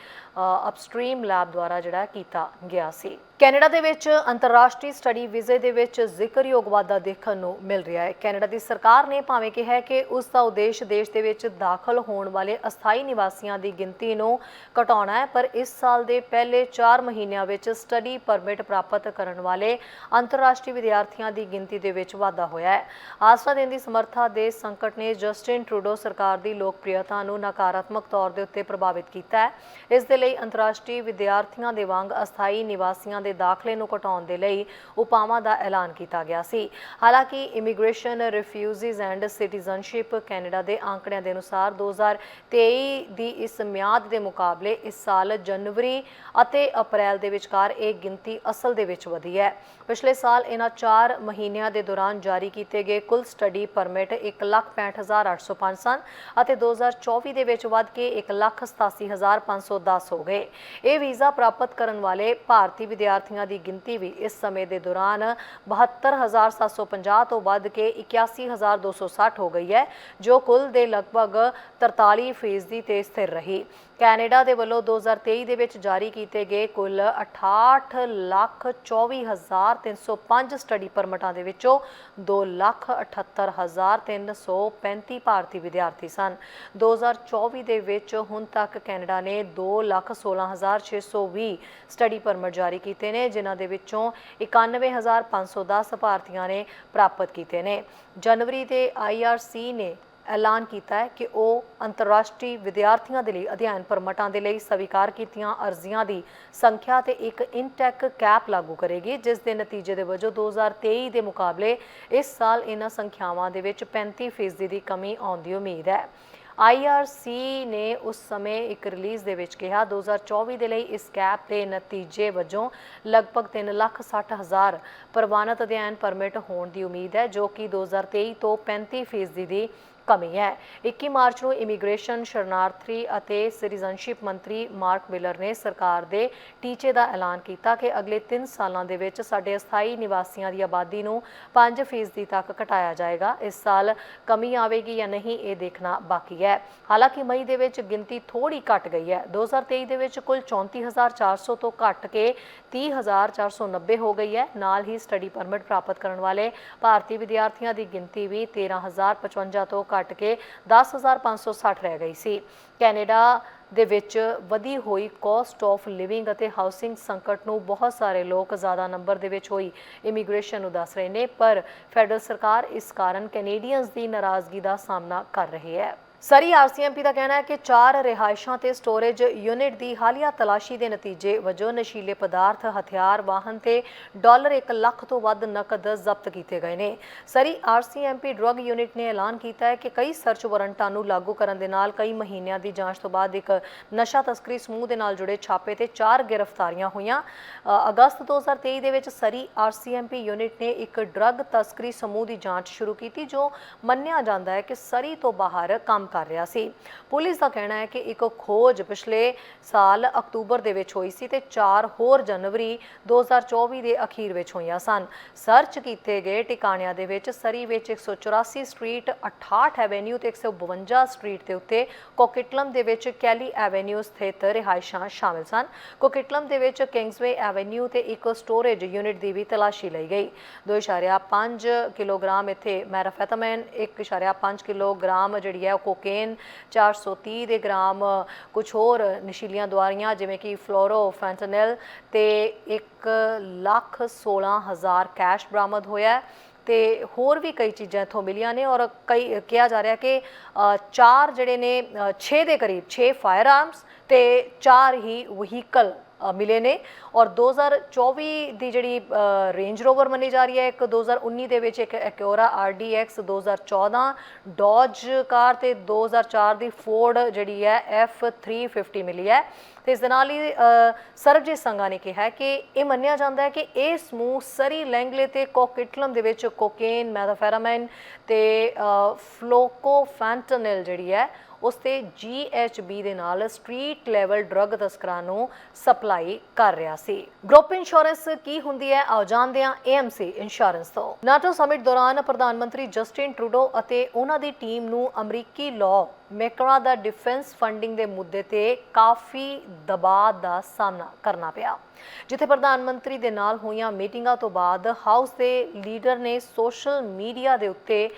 ਅਪਸਟ੍ਰੀਮ ਲੈਬ ਦੁਆਰਾ ਜਿਹੜਾ ਕੀਤਾ ਗਿਆ ਸੀ। ਕੈਨੇਡਾ ਦੇ ਵਿੱਚ ਅੰਤਰਰਾਸ਼ਟਰੀ ਸਟੱਡੀ ਵੀਜ਼ੇ ਦੇ ਵਿੱਚ ਜ਼ਿਕਰਯੋਗ ਵਾਧਾ ਦੇਖਣ ਨੂੰ ਮਿਲ ਰਿਹਾ ਹੈ। ਕੈਨੇਡਾ ਦੀ ਸਰਕਾਰ ਨੇ ਭਾਵੇਂ ਕਿਹਾ ਹੈ ਕਿ ਉਸ ਦਾ ਉਦੇਸ਼ ਦੇਸ਼ ਦੇ ਵਿੱਚ ਦਾਖਲ ਹੋਣ ਵਾਲੇ ਅਸਥਾਈ ਨਿਵਾਸੀਆਂ ਦੀ ਗਿਣਤੀ ਨੂੰ ਘਟਾਉਣਾ ਹੈ, ਪਰ ਇਸ ਸਾਲ ਦੇ ਪਹਿਲੇ 4 ਮਹੀਨਿਆਂ ਵਿੱਚ ਸਟੱਡੀ ਪਰਮਿਟ ਪ੍ਰਾਪਤ ਕਰਨ ਵਾਲੇ ਅੰਤਰਰਾਸ਼ਟਰੀ ਵਿਦਿਆਰਥੀਆਂ ਦੀ ਗਿਣਤੀ ਦੇ ਵਿੱਚ ਵਾਧਾ ਹੋਇਆ ਹੈ। ਆਸਰਾ ਦੇਣ ਦੀ ਸਮਰੱਥਾ ਦੇ ਸੰਕਟ ਨੇ ਜਸਟਿਨ ਟਰੂਡੋ ਸਰਕਾਰ ਦੀ ਲੋਕਪ੍ਰਿਯਤਾ ਨੂੰ ਨਕਾਰਾਤਮਕ ਤੌਰ ਦੇ ਉੱਤੇ ਪ੍ਰਭਾਵਿਤ ਕੀਤਾ ਹੈ। ਇਸ ਦੇ ਲਈ ਅੰਤਰਰਾਸ਼ਟਰੀ ਵਿਦਿਆਰਥੀਆਂ ਦੇ ਵਾਂਗ ਅਸਥਾਈ ਨਿਵਾਸੀਆਂ ਦੇ ਦਾਖਲੇ ਨੂੰ ਘਟਾਉਣ ਦੇ ਲਈ ਉਪਾਵਾਂ ਦਾ ਐਲਾਨ ਕੀਤਾ ਗਿਆ ਸੀ। ਹਾਲਾਂਕਿ immigration refugees and citizenship Canada ਦੇ ਆંકੜਿਆਂ ਦੇ ਅਨੁਸਾਰ 2023 ਦੀ ਇਸ ਮਿਆਦ ਦੇ ਮੁਕਾਬਲੇ ਇਸ ਸਾਲ ਜਨਵਰੀ ਅਤੇ ਅਪ੍ਰੈਲ ਦੇ ਵਿਚਕਾਰ ਇਹ ਗਿਣਤੀ ਅਸਲ ਦੇ ਵਿੱਚ ਵਧੀ ਹੈ। ਪਿਛਲੇ ਸਾਲ ਇਹਨਾਂ 4 ਮਹੀਨਿਆਂ ਦੇ ਦੌਰਾਨ ਜਾਰੀ ਕੀਤੇ ਗਏ ਕੁੱਲ ਸਟੱਡੀ ਪਰਮਿਟ 165805 ਸਨ ਅਤੇ 2024 ਦੇ ਵਿੱਚ ਵੱਧ ਕੇ 187510 ਹੋ ਗਏ। ਇਹ ਵੀਜ਼ਾ ਪ੍ਰਾਪਤ ਕਰਨ ਵਾਲੇ ਭਾਰਤੀ ਵਿਦਿਆਰਥੀ ਵਿਦਿਆਰਥੀਆਂ ਦੀ ਗਿਣਤੀ ਵੀ ਇਸ ਸਮੇਂ ਦੇ ਦੌਰਾਨ 72750 ਤੋਂ ਵੱਧ ਕੇ 81260 ਹੋ ਗਈ ਹੈ, ਜੋ ਕੁੱਲ ਦੇ ਲਗਭਗ 43 ਫੀਸਦੀ ਤੇ ਸਥਿਰ ਰਹੀ। ਕੈਨੇਡਾ ਦੇ ਵੱਲੋਂ 2023 ਦੇ ਵਿੱਚ ਜਾਰੀ ਕੀਤੇ ਗਏ ਕੁੱਲ 68 ਲੱਖ 24305 ਸਟੱਡੀ ਪਰਮਿਟਾਂ ਦੇ ਵਿੱਚੋਂ 2 ਲੱਖ 78335 ਭਾਰਤੀ ਵਿਦਿਆਰਥੀ ਸਨ। 2024 ਦੇ ਵਿੱਚ ਹੁਣ ਤੱਕ ਕੈਨੇਡਾ ਨੇ 2 ਲੱਖ 16620 ਸਟੱਡੀ ਪਰਮਿਟ ਜਾਰੀ ਕੀਤੇ ਨੇ, ਜਿਨ੍ਹਾਂ ਦੇ ਵਿੱਚੋਂ 91510 ਭਾਰਤੀਆਂ ਨੇ ਪ੍ਰਾਪਤ ਕੀਤੇ ਨੇ। ਜਨਵਰੀ ਦੇ ਆਈਆਰਸੀ ਨੇ ਐਲਾਨ ਕੀਤਾ ਹੈ ਕਿ ਉਹ ਅੰਤਰਰਾਸ਼ਟਰੀ ਵਿਦਿਆਰਥੀਆਂ ਦੇ ਲਈ ਅਧਿਐਨ ਪਰਮਿਟਾਂ ਦੇ ਲਈ ਸਵੀਕਾਰ ਕੀਤੀਆਂ ਅਰਜ਼ੀਆਂ ਦੀ ਸੰਖਿਆ ਤੇ ਇੱਕ ਇਨਟੈਕ ਕੈਪ ਲਾਗੂ ਕਰੇਗੀ, ਜਿਸ ਦੇ ਨਤੀਜੇ ਦੇ ਵਜੋਂ 2023 ਦੇ ਮੁਕਾਬਲੇ ਇਸ ਸਾਲ ਇਹਨਾਂ ਸੰਖਿਆਵਾਂ ਦੇ ਵਿੱਚ 35% ਦੀ ਕਮੀ ਆਉਣ ਦੀ ਉਮੀਦ ਹੈ। IRC ਨੇ ਉਸ ਸਮੇਂ ਇੱਕ ਰਿਲੀਜ਼ ਦੇ ਵਿੱਚ ਕਿਹਾ 2024 ਦੇ ਲਈ ਇਸ ਕੈਪ ਦੇ ਨਤੀਜੇ ਵਜੋਂ ਲਗਭਗ 3,60,000 ਪ੍ਰਵਾਨਿਤ ਅਧਿਐਨ ਪਰਮਿਟ ਹੋਣ ਦੀ ਉਮੀਦ ਹੈ ਜੋ ਕਿ 2023 ਤੋਂ 35% ਦੀ ਕਮੀ ਹੈ। 21 ਮਾਰਚ ਨੂੰ ਇਮੀਗ੍ਰੇਸ਼ਨ ਸ਼ਰਨਾਰਥੀ ਅਤੇ ਸਿਟੀਜ਼ਨਸ਼ਿਪ ਮੰਤਰੀ ਮਾਰਕ ਮਿਲਰ ਨੇ ਸਰਕਾਰ ਦੇ ਟੀਚੇ ਦਾ ਐਲਾਨ ਕੀਤਾ ਕਿ ਅਗਲੇ 3 ਸਾਲਾਂ ਦੇ ਵਿੱਚ ਸਾਡੇ ਅਸਥਾਈ ਨਿਵਾਸੀਆਂ ਦੀ ਆਬਾਦੀ ਨੂੰ 5% ਤੱਕ ਘਟਾਇਆ ਜਾਏਗਾ। ਇਸ ਸਾਲ ਕਮੀ ਆਵੇਗੀ ਜਾਂ ਨਹੀਂ, ਇਹ ਦੇਖਣਾ ਬਾਕੀ ਹੈ। ਹਾਲਾਂਕਿ ਮਈ ਦੇ ਵਿੱਚ ਗਿਣਤੀ ਥੋੜੀ ਘਟ ਗਈ ਹੈ। 2023 ਦੇ ਵਿੱਚ ਕੁੱਲ 34400 ਤੋਂ ਘਟ ਕੇ 30490 ਹੋ ਗਈ ਹੈ। ਨਾਲ ਹੀ ਸਟੱਡੀ ਪਰਮਿਟ ਪ੍ਰਾਪਤ ਕਰਨ ਵਾਲੇ ਭਾਰਤੀ ਵਿਦਿਆਰਥੀਆਂ ਦੀ ਗਿਣਤੀ ਵੀ 13055 ਤੋਂ ਘਟ ਕੇ 10560 ਰਹਿ ਗਈ ਸੀ। ਕੈਨੇਡਾ ਦੇ ਵਿੱਚ ਵਧੀ ਹੋਈ ਕੋਸਟ ਆਫ ਲਿਵਿੰਗ ਅਤੇ ਹਾਊਸਿੰਗ ਸੰਕਟ ਨੂੰ ਬਹੁਤ ਸਾਰੇ ਲੋਕ ਜ਼ਿਆਦਾ ਨੰਬਰ ਦੇ ਵਿੱਚ ਹੋਈ ਇਮੀਗ੍ਰੇਸ਼ਨ ਨੂੰ ਦੱਸ ਰਹੇ ਨੇ, ਪਰ ਫੈਡਰਲ ਸਰਕਾਰ ਇਸ ਕਾਰਨ ਕੈਨੇਡੀਅਨਸ ਦੀ ਨਾਰਾਜ਼ਗੀ ਦਾ ਸਾਹਮਣਾ ਕਰ ਰਹੀ ਹੈ। ਸਰੀ ਆਰਸੀਐਮਪੀ ਦਾ ਕਹਿਣਾ ਹੈ ਕਿ ਚਾਰ ਰਿਹਾਇਸ਼ਾਂ ਤੇ ਸਟੋਰੇਜ ਯੂਨਿਟ ਦੀ ਹਾਲੀਆ ਤਲਾਸ਼ੀ ਦੇ ਨਤੀਜੇ ਵਜੋਂ ਨਸ਼ੀਲੇ ਪਦਾਰਥ ਹਥਿਆਰ ਵਾਹਨ ਤੇ ਡਾਲਰ 1 ਲੱਖ ਤੋਂ ਵੱਧ ਨਕਦ ਜ਼ਬਤ ਕੀਤੇ ਗਏ ਨੇ। ਸਰੀ ਆਰਸੀਐਮਪੀ ਡਰੱਗ ਯੂਨਿਟ ਨੇ ਐਲਾਨ ਕੀਤਾ ਹੈ ਕਿ ਕਈ ਸਰਚ ਵਾਰੰਟਾਂ ਨੂੰ ਲਾਗੂ ਕਰਨ ਦੇ ਨਾਲ ਕਈ ਮਹੀਨਿਆਂ ਦੀ ਜਾਂਚ ਤੋਂ ਬਾਅਦ ਇੱਕ ਨਸ਼ਾ ਤਸਕਰੀ ਸਮੂਹ ਦੇ ਨਾਲ ਜੁੜੇ ਛਾਪੇ ਤੇ ਚਾਰ ਗ੍ਰਿਫਤਾਰੀਆਂ ਹੋਈਆਂ। ਅ, ਅਗਸਤ 2023 ਦੇ ਵਿੱਚ ਸਰੀ ਆਰਸੀਐਮਪੀ ਯੂਨਿਟ ਨੇ ਇੱਕ ਡਰੱਗ ਤਸਕਰੀ ਸਮੂਹ ਦੀ ਜਾਂਚ ਸ਼ੁਰੂ ਕੀਤੀ ਜੋ ਮੰਨਿਆ ਜਾਂਦਾ ਹੈ ਕਿ ਸਰੀ ਤੋਂ ਬਾਹਰ ਕੰਮ ਕਰ ਰਿਹਾ ਸੀ। ਪੁਲਿਸ ਦਾ ਕਹਿਣਾ ਹੈ ਕਿ ਇੱਕ ਖੋਜ ਪਿਛਲੇ ਸਾਲ ਅਕਤੂਬਰ ਦੇ ਵਿੱਚ ਹੋਈ ਸੀ ਤੇ 4 ਹੋਰ ਜਨਵਰੀ 2024 ਦੇ ਅਖੀਰ ਵਿੱਚ ਹੋਈਆਂ ਸਨ। ਸਰਚ ਕੀਤੇ ਗਏ ਟਿਕਾਣਿਆਂ ਦੇ ਵਿੱਚ ਸਰੀ ਵਿੱਚ 184 ਸਟਰੀਟ 68 ਐਵੇਨਿਊ ਤੇ 152 ਸਟਰੀਟ ਦੇ ਉੱਤੇ ਕੋਕਿਟਲਮ ਦੇ ਵਿੱਚ ਕੈਲੀ ਐਵੇਨਿਊ ਸਥਿਤ ਰਿਹਾਇਸ਼ਾਂ ਸ਼ਾਮਿਲ ਸਨ। ਕੋਕਿਟਲਮ ਦੇ ਵਿੱਚ ਕਿੰਗਸਵੇ ਐਵੇਨਿਊ ਤੇ ਇੱਕ ਸਟੋਰੇਜ ਯੂਨਿਟ ਦੀ ਵੀ ਤਲਾਸ਼ੀ ਲਈ ਗਈ। 2.5 ਕਿਲੋਗ੍ਰਾਮ ਇੱਥੇ ਮੈਰਾਫੈਟਾਮਿਨ 1.5 ਕਿਲੋਗ੍ਰਾਮ ਜਿਹੜੀ ਹੈ ਉਹ ਕੋਕੇਨ 430 ਦੇ ਗ੍ਰਾਮ, ਕੁਝ ਹੋਰ ਨਸ਼ੀਲੀਆਂ ਦਵਾਈਆਂ, ਜਿਵੇਂ ਕਿ ਫਲੋਰੋ ਫੈਂਟਨਲ ਤੇ 1 ਲੱਖ 16 ਹਜ਼ਾਰ ਕੈਸ਼ ਬਰਾਮਦ ਹੋਇਆ ਹੈ ਤੇ ਹੋਰ ਵੀ ਕਈ ਚੀਜ਼ਾਂ ਇੱਥੋਂ ਮਿਲੀਆਂ ਨੇ ਔਰ ਕਈ, ਕਿਹਾ ਜਾ ਰਿਹਾ ਕਿ ਚਾਰ ਜਿਹੜੇ ਨੇ 6 ਦੇ ਕਰੀਬ 6 ਫਾਇਰ ਆਰਮਸ ਤੇ ਚਾਰ ਹੀ ਵਹੀਕਲ ਮਿਲੇ ਨੇ। ਔਰ 2024 ਦੀ ਜਿਹੜੀ ਰੇਂਜ ਰੋਵਰ ਮੰਨੀ ਜਾ ਰਹੀ ਹੈ, ਇੱਕ 2019 ਦੇ ਵਿੱਚ ਇੱਕ ਐਕੋਰਾ ਆਰਡੀਐਕਸ 2014 ਡੋਜ ਕਾਰ ਤੇ 2004 ਦੀ ਫੋਰਡ ਜਿਹੜੀ ਹੈ F350 ਮਿਲੀ ਹੈ। ਤੇ ਇਸ ਦੇ ਨਾਲ ਹੀ ਸਰਬਜੀਤ ਸੰਘਾ ਨੇ ਕਿਹਾ ਕਿ ਇਹ ਮੰਨਿਆ ਜਾਂਦਾ ਹੈ ਕਿ ਇਹ ਸਮੂਹ ਸਰੀ ਲੈਂਗਲੇ ਤੇ ਕੋਕਿਟਲਮ ਦੇ ਵਿੱਚ ਕੋਕੇਨ ਮੈਥਾਫੈਰਾਮਾਈਨ ਤੇ ਫਲੋਕੋਫੈਂਟਨਿਲ ਜਿਹੜੀ ਹੈ ਉਸ ਤੇ GHB ਦੇ ਨਾਲ ਸਟਰੀਟ ਲੈਵਲ ਡਰੱਗ ਤਸਕਰਾਂ ਨੂੰ ਸਪਲਾਈ ਕਰ ਰਿਹਾ ਸੀ। ਗਰੁੱਪ ਇੰਸ਼ੋਰੈਂਸ ਕੀ ਹੁੰਦੀ ਹੈ? ਆਓ ਜਾਣਦੇ ਹਾਂ AMC ਇੰਸ਼ੋਰੈਂਸ ਤੋਂ। ਨਾਟੋ ਸਮਿਟ ਦੌਰਾਨ ਪ੍ਰਧਾਨ ਮੰਤਰੀ ਜਸਟਿਨ ਟਰੂਡੋ ਅਤੇ ਉਹਨਾਂ ਦੀ ਟੀਮ ਨੂੰ ਅਮਰੀਕੀ ਲਾਅ ਮੇਕਰਾਂ ਦਾ ਡਿਫੈਂਸ ਫੰਡਿੰਗ ਦੇ ਮੁੱਦੇ ਤੇ ਕਾਫੀ ਦਬਾਅ ਦਾ ਸਾਹਮਣਾ ਕਰਨਾ ਪਿਆ। ਜਿੱਥੇ ਪ੍ਰਧਾਨ ਮੰਤਰੀ ਦੇ ਨਾਲ ਹੋਈਆਂ ਮੀਟਿੰਗਾਂ ਤੋਂ ਬਾਅਦ ਹਾਊਸ ਦੇ ਲੀਡਰ ਨੇ ਸੋਸ਼ਲ ਮੀਡੀਆ ਦੇ ਉੱਤੇ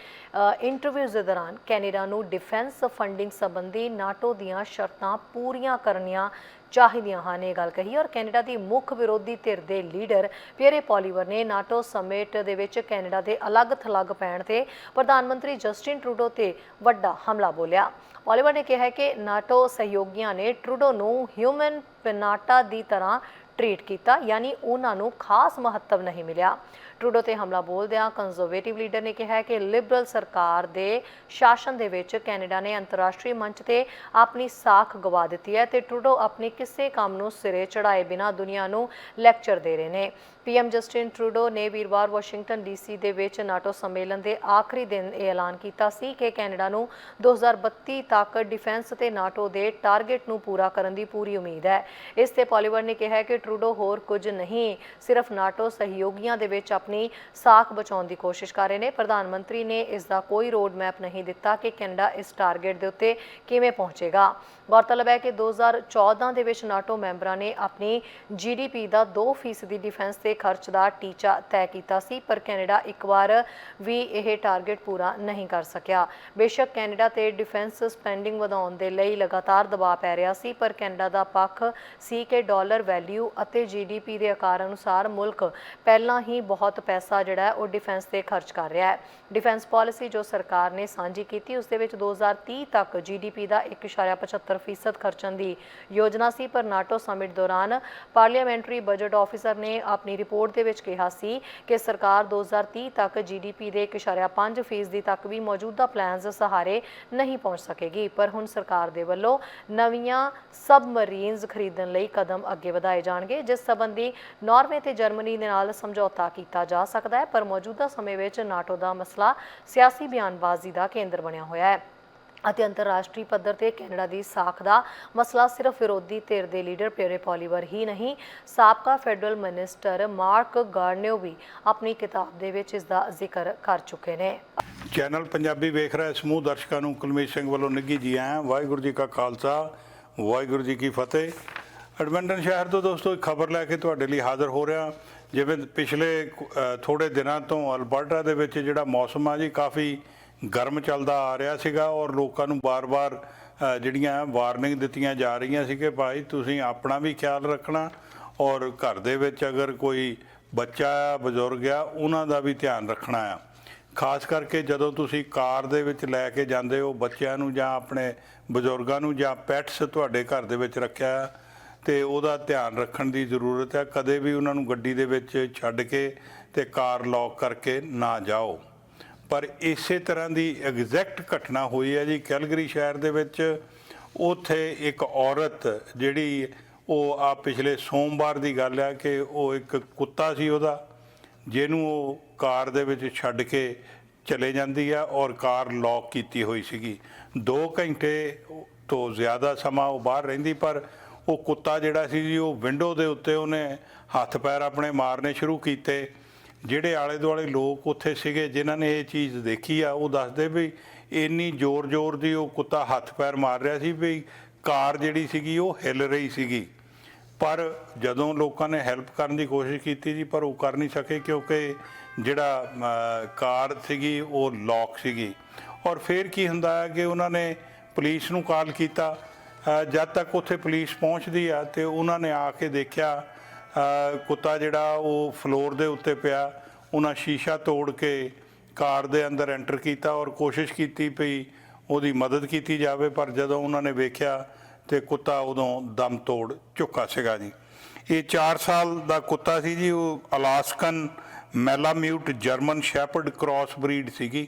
ਇੰਟਰਵਿਊਜ਼ ਦੇ ਦੌਰਾਨ ਕੈਨੇਡਾ ਨੂੰ ਡਿਫੈਂਸ ਫੰਡਿੰਗ ਸੰਬੰਧੀ ਨਾਟੋ ਦੀਆਂ ਸ਼ਰਤਾਂ ਪੂਰੀਆਂ ਕਰਨੀਆਂ ਚਾਹੀਦੀਆਂ ਹਨ। ਇਹ ਗੱਲ ਕਹੀ ਔਰ ਕੈਨੇਡਾ ਦੀ ਮੁੱਖ ਵਿਰੋਧੀ ਧਿਰ ਦੇ ਲੀਡਰ ਪੀਅਰੇ ਪੋਲੀਵਰ ਨੇ ਨਾਟੋ ਸਮਿਟ ਦੇ ਵਿੱਚ ਕੈਨੇਡਾ ਦੇ ਅਲੱਗ-ਥਲੱਗ ਪੈਣ ਤੇ ਪ੍ਰਧਾਨ ਮੰਤਰੀ ਜਸਟਿਨ ਟਰੂਡੋ ਤੇ ਵੱਡਾ ਹਮਲਾ ਬੋਲਿਆ। ਪੋਲੀਵਰ ਨੇ ਕਿਹਾ ਕਿ ਨਾਟੋ ਸਹਿਯੋਗੀਆਂ ਨੇ ਟਰੂਡੋ ਨੂੰ ਹਿਊਮਨ ਪੈਨਾਟਾ ਦੀ ਤਰ੍ਹਾਂ ਟ੍ਰੀਟ ਕੀਤਾ, ਯਾਨੀ ਉਹਨਾਂ ਨੂੰ ਖਾਸ ਮਹੱਤਵ ਨਹੀਂ ਮਿਲਿਆ। ਟਰੂਡੋ ਤੇ ਹਮਲਾ ਬੋਲਦਿਆਂ ਕੰਜ਼ਰਵੇਟਿਵ ਲੀਡਰ ਨੇ ਕਿਹਾ ਕਿ ਲਿਬਰਲ ਸਰਕਾਰ ਦੇ ਸ਼ਾਸਨ ਦੇ ਵਿੱਚ ਕੈਨੇਡਾ ਨੇ ਅੰਤਰਰਾਸ਼ਟਰੀ ਮੰਚ ਤੇ ਆਪਣੀ ਸਾਖ ਗਵਾ ਦਿੱਤੀ ਹੈ ਤੇ ਟਰੂਡੋ ਆਪਣੇ ਕਿਸੇ ਕੰਮ ਨੂੰ ਸਿਰੇ ਚੜਾਏ ਬਿਨਾਂ ਦੁਨੀਆ ਨੂੰ ਲੈਕਚਰ ਦੇ ਰਹੇ ਨੇ। ਪੀਐਮ ਜਸਟਿਨ ਟਰੂਡੋ ਨੇ ਵੀਰਵਾਰ ਵਾਸ਼ਿੰਗਟਨ ਡੀਸੀ ਦੇ ਵਿੱਚ ਨਾਟੋ ਸੰਮੇਲਨ ਦੇ ਆਖਰੀ ਦਿਨ ਇਹ ਐਲਾਨ ਕੀਤਾ ਸੀ ਕਿ ਕੈਨੇਡਾ ਨੂੰ 2032 ਤੱਕ ਡਿਫੈਂਸ ਤੇ ਨਾਟੋ ਦੇ ਟਾਰਗੇਟ ਨੂੰ ਪੂਰਾ ਕਰਨ ਦੀ ਪੂਰੀ ਉਮੀਦ ਹੈ। ਇਸ ਤੇ ਪੋਲੀਵਰ ਨੇ ਕਿਹਾ ਕਿ ਟਰੂਡੋ ਹੋਰ ਕੁਝ ਨਹੀਂ, ਸਿਰਫ ਨਾਟੋ ਸਹਿਯੋਗੀਆਂ ਦੇ ਵਿੱਚ ਆਪਣੀ ਸਾਖ ਬਚਾਉਣ ਦੀ ਕੋਸ਼ਿਸ਼ ਕਰ ਰਹੇ ਨੇ। ਪ੍ਰਧਾਨ ਮੰਤਰੀ ਨੇ ਇਸ ਦਾ ਕੋਈ ਰੋਡ ਮੈਪ ਨਹੀਂ ਦਿੱਤਾ ਕਿ ਕੈਨੇਡਾ ਇਸ ਟਾਰਗੇਟ ਦੇ ਉੱਤੇ ਕਿਵੇਂ ਪਹੁੰਚੇਗਾ। ਗੌਰਤਲਬ ਹੈ ਕਿ 2014 ਦੇ ਵਿੱਚ ਨਾਟੋ ਮੈਂਬਰਾਂ ਨੇ ਆਪਣੀ ਜੀਡੀਪੀ ਦਾ 2% ਦੀ ਡਿਫੈਂਸ ਤੇ ਖਰਚ ਦਾ ਟੀਚਾ ਤੈਅ ਕੀਤਾ ਸੀ, ਪਰ ਕੈਨੇਡਾ ਇੱਕ ਵਾਰ ਵੀ ਇਹ ਟਾਰਗੇਟ ਪੂਰਾ ਨਹੀਂ ਕਰ ਸਕਿਆ। ਬੇਸ਼ੱਕ ਕੈਨੇਡਾ ਤੇ ਡਿਫੈਂਸ ਸਪੈਂਡਿੰਗ ਵਧਾਉਣ ਦੇ ਲਈ ਲਗਾਤਾਰ ਦਬਾਅ ਪੈ ਰਿਹਾ ਸੀ, ਪਰ ਕੈਨੇਡਾ ਦਾ ਪੱਖ ਸੀ ਕਿ ਡਾਲਰ ਵੈਲਿਊ ਅਤੇ ਜੀਡੀਪੀ ਦੇ ਆਕਾਰ ਅਨੁਸਾਰ ਮੁਲਕ ਪਹਿਲਾਂ ਹੀ ਬਹੁਤ ਪੈਸਾ ਜਿਹੜਾ ਉਹ ਡਿਫੈਂਸ ਤੇ ਖਰਚ ਕਰ ਰਿਹਾ ਹੈ। ਡਿਫੈਂਸ ਪਾਲਿਸੀ ਜੋ ਸਰਕਾਰ ਨੇ ਸਾਂਝੀ ਕੀਤੀ ਉਸ ਦੇ ਵਿੱਚ 2030 ਤੱਕ ਜੀਡੀਪੀ ਦਾ 1.75% ਖਰਚਣ ਦੀ ਯੋਜਨਾ ਸੀ, ਪਰ ਨਾਟੋ ਸਮਿਟ ਦੌਰਾਨ ਪਾਰਲੀਮੈਂਟਰੀ ਬਜਟ ਆਫੀਸਰ ਨੇ ਆਪਣੀ ਰਿਪੋਰਟ ਦੇ ਵਿੱਚ ਕਿਹਾ ਸੀ ਕਿ ਸਰਕਾਰ 2030 ਤੱਕ ਜੀਡੀਪੀ ਦੇ 1.5% ਤੱਕ ਵੀ ਮੌਜੂਦਾ ਪਲਾਨਸ ਸਹਾਰੇ ਨਹੀਂ ਪਹੁੰਚ ਸਕੇਗੀ। ਪਰ ਹੁਣ ਸਰਕਾਰ ਦੇ ਵੱਲੋਂ ਨਵੀਆਂ ਸਬਮਰੀਨਸ ਖਰੀਦਣ ਲਈ ਕਦਮ ਅੱਗੇ ਵਧਾਏ ਜਾਣਗੇ, ਜਿਸ ਸੰਬੰਧੀ ਨਾਰਵੇ ਤੇ ਜਰਮਨੀ ਦੇ ਨਾਲ ਸਮਝੌਤਾ ਕੀਤਾ ਜਾ ਸਕਦਾ ਹੈ, ਪਰ ਮੌਜੂਦਾ ਸਮੇਂ ਵਿੱਚ ਨਾਟੋ ਦਾ ਮਸਲਾ ਸਿਆਸੀ ਬਿਆਨਬਾਜ਼ੀ ਦਾ ਕੇਂਦਰ ਬਣਿਆ ਹੋਇਆ ਹੈ। ਅਤੇ ਅੰਤਰਰਾਸ਼ਟਰੀ ਪੱਧਰ ਤੇ ਕੈਨੇਡਾ ਦੀ ਸਾਖ ਦਾ ਮਸਲਾ ਸਿਰਫ ਵਿਰੋਧੀ ਧਿਰ ਦੇ ਲੀਡਰ ਪਿਅਰੇ ਪੋਲੀਵਰ ਹੀ ਨਹੀਂ, ਸਾਬਕਾ ਫੈਡਰਲ ਮਿਨਿਸਟਰ ਮਾਰਕ ਗਾਰਨਿਓ ਵੀ ਆਪਣੀ ਕਿਤਾਬ ਦੇ ਵਿੱਚ ਇਸ ਦਾ ਜ਼ਿਕਰ ਕਰ ਚੁੱਕੇ ਨੇ। ਚੈਨਲ ਪੰਜਾਬੀ ਵੇਖ ਰਹੇ ਸਮੂਹ ਦਰਸ਼ਕਾਂ ਨੂੰ ਕੁਲਮੀਤ ਸਿੰਘ ਵੱਲੋਂ ਨਿੱਘੀ ਜੀ ਆਇਆਂ, ਵਾਹਿਗੁਰੂ ਜੀ ਕਾ ਖਾਲਸਾ, ਵਾਹਿਗੁਰੂ ਜੀ ਕੀ ਫਤਿਹ। ਐਡਮੰਟਨ ਸ਼ਹਿਰ ਤੋਂ ਦੋਸਤੋ, ਇੱਕ ਖਬਰ ਲੈ ਕੇ ਤੁਹਾਡੇ ਲਈ ਹਾਜ਼ਰ ਹੋ ਰਿਹਾ। ਜਿਵੇਂ ਪਿਛਲੇ ਅ, ਥੋੜੇ ਦਿਨਾਂ ਤੋਂ ਅਲਬਰਟਾ ਦੇ ਵਿੱਚ ਜਿਹੜਾ ਮੌਸਮ ਆ ਜੀ ਕਾਫੀ ਗਰਮ ਚੱਲਦਾ ਆ ਰਿਹਾ ਸੀਗਾ ਔਰ ਲੋਕਾਂ ਨੂੰ ਬਾਰ-ਬਾਰ ਜਿਹੜੀਆਂ ਵਾਰਨਿੰਗ ਦਿੱਤੀਆਂ ਜਾ ਰਹੀਆਂ ਸੀ ਕਿ ਭਾਈ ਤੁਸੀਂ ਆਪਣਾ ਵੀ ਖਿਆਲ ਰੱਖਣਾ ਔਰ ਘਰ ਦੇ ਵਿੱਚ ਅਗਰ ਕੋਈ ਬੱਚਾ ਆ ਬਜ਼ੁਰਗ ਆ ਉਹਨਾਂ ਦਾ ਵੀ ਧਿਆਨ ਰੱਖਣਾ ਆ। ਖਾਸ ਕਰਕੇ ਜਦੋਂ ਤੁਸੀਂ ਕਾਰ ਦੇ ਵਿੱਚ ਲੈ ਕੇ ਜਾਂਦੇ ਹੋ ਬੱਚਿਆਂ ਨੂੰ ਜਾਂ ਆਪਣੇ ਬਜ਼ੁਰਗਾਂ ਨੂੰ ਜਾਂ ਪੈਟਸ ਤੁਹਾਡੇ ਘਰ ਦੇ ਵਿੱਚ ਰੱਖਿਆ ਹੈ, ਤੇ ਉਹਦਾ ਧਿਆਨ ਰੱਖਣ ਦੀ ਜ਼ਰੂਰਤ ਹੈ। ਕਦੇ ਵੀ ਉਹਨਾਂ ਨੂੰ ਗੱਡੀ ਦੇ ਵਿੱਚ ਛੱਡ ਕੇ ਤੇ ਕਾਰ ਲੌਕ ਕਰਕੇ ਨਾ ਜਾਓ। ਪਰ ਇਸੇ ਤਰ੍ਹਾਂ ਦੀ ਐਗਜ਼ੈਕਟ ਘਟਨਾ ਹੋਈ ਹੈ ਜੀ ਕੈਲਗਰੀ ਸ਼ਹਿਰ ਦੇ ਵਿੱਚ। ਉੱਥੇ ਇੱਕ ਔਰਤ ਜਿਹੜੀ ਉਹ ਆ ਪਿਛਲੇ ਸੋਮਵਾਰ ਦੀ ਗੱਲ ਹੈ ਕਿ ਉਹ ਇੱਕ ਕੁੱਤਾ ਸੀ ਉਹਦਾ, ਜਿਹਨੂੰ ਉਹ ਕਾਰ ਦੇ ਵਿੱਚ ਛੱਡ ਕੇ ਚਲੇ ਜਾਂਦੀ ਆ ਔਰ ਕਾਰ ਲੌਕ ਕੀਤੀ ਹੋਈ ਸੀਗੀ। 2 ਘੰਟੇ ਤੋਂ ਜ਼ਿਆਦਾ ਸਮਾਂ ਉਹ ਬਾਹਰ ਰਹਿੰਦੀ ਪਰ ਉਹ ਕੁੱਤਾ ਜਿਹੜਾ ਸੀ ਜੀ, ਉਹ ਵਿੰਡੋ ਦੇ ਉੱਤੇ ਉਹਨੇ ਹੱਥ ਪੈਰ ਆਪਣੇ ਮਾਰਨੇ ਸ਼ੁਰੂ ਕੀਤੇ। ਜਿਹੜੇ ਆਲੇ ਦੁਆਲੇ ਲੋਕ ਉੱਥੇ ਸੀਗੇ, ਜਿਨ੍ਹਾਂ ਨੇ ਇਹ ਚੀਜ਼ ਦੇਖੀ ਆ, ਉਹ ਦੱਸਦੇ ਵੀ ਇੰਨੀ ਜ਼ੋਰ-ਜ਼ੋਰ ਦੀ ਉਹ ਕੁੱਤਾ ਹੱਥ ਪੈਰ ਮਾਰ ਰਿਹਾ ਸੀ ਵੀ ਕਾਰ ਜਿਹੜੀ ਸੀਗੀ, ਉਹ ਹਿੱਲ ਰਹੀ ਸੀਗੀ। ਪਰ ਜਦੋਂ ਲੋਕਾਂ ਨੇ ਹੈਲਪ ਕਰਨ ਦੀ ਕੋਸ਼ਿਸ਼ ਕੀਤੀ ਜੀ, ਪਰ ਉਹ ਕਰ ਨਹੀਂ ਸਕੇ ਕਿਉਂਕਿ ਜਿਹੜਾ ਕਾਰ ਸੀਗੀ, ਉਹ ਲੌਕ ਸੀਗੀ। ਔਰ ਫਿਰ ਕੀ ਹੁੰਦਾ ਹੈ ਕਿ ਉਹਨਾਂ ਨੇ ਪੁਲਿਸ ਨੂੰ ਕਾਲ ਕੀਤਾ। ਜਦ ਤੱਕ ਉੱਥੇ ਪੁਲਿਸ ਪਹੁੰਚਦੀ ਆ ਤੇ ਉਹਨਾਂ ਨੇ ਆ ਕੇ ਦੇਖਿਆ ਕੁੱਤਾ ਜਿਹੜਾ ਉਹ ਫਲੋਰ ਦੇ ਉੱਤੇ ਪਿਆ, ਉਹਨਾਂ ਸ਼ੀਸ਼ਾ ਤੋੜ ਕੇ ਕਾਰ ਦੇ ਅੰਦਰ ਐਂਟਰ ਕੀਤਾ ਔਰ ਕੋਸ਼ਿਸ਼ ਕੀਤੀ ਪਈ ਉਹਦੀ ਮਦਦ ਕੀਤੀ ਜਾਵੇ, ਪਰ ਜਦੋਂ ਉਹਨਾਂ ਨੇ ਵੇਖਿਆ ਤੇ ਕੁੱਤਾ ਉਦੋਂ ਦਮ ਤੋੜ ਚੁੱਕਾ ਸੀਗਾ ਜੀ। ਇਹ 4 ਸਾਲ ਦਾ ਕੁੱਤਾ ਸੀ ਜੀ, ਉਹ Alaskan malamute German shepherd cross breed ਸੀਗੀ